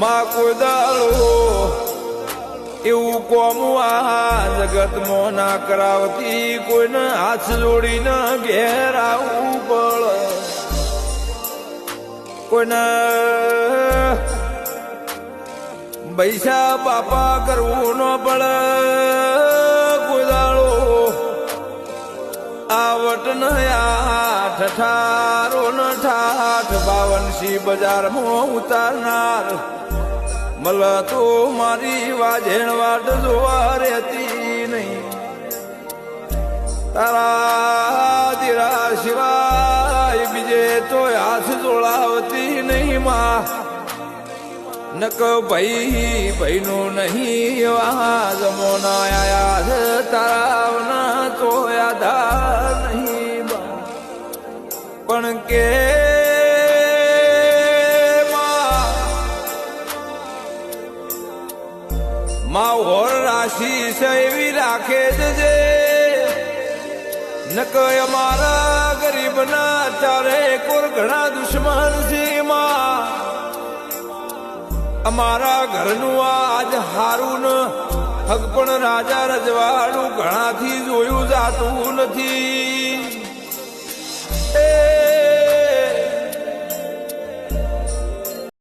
માં કોઈ એવું કોમું આ જગતમાં ના કરાવતી કોઈને હાથ જોડીને ઘેર આવવું પડે. કોઈને પૈસા બાપા કરવું ન પડે. કોઈ આવટ ન આઠ ઠારો ન ઠાઠ બાવનસી બજારમાં ઉતારનાર. મલ તો મારી વાજેણ વાટ જોવા રહેતી નહીં તારા દીરા સિવાય બીજે તો હાથ જોડાવતી નહીં માં નક ભાઈ, ભાઈનું નહીં વાહ જમોના યાદ તારાવના તો યાદા નહીં. પણ કે માં હોર રાશિ એવી રાખે જ જે નક અમારા ગરીબના ચારે કોર ઘણા દુશ્મન છે અમારા ઘરનું આજ હારું ન પણ રાજા રજવાડું ઘણાથી જોયું જાતું નથી.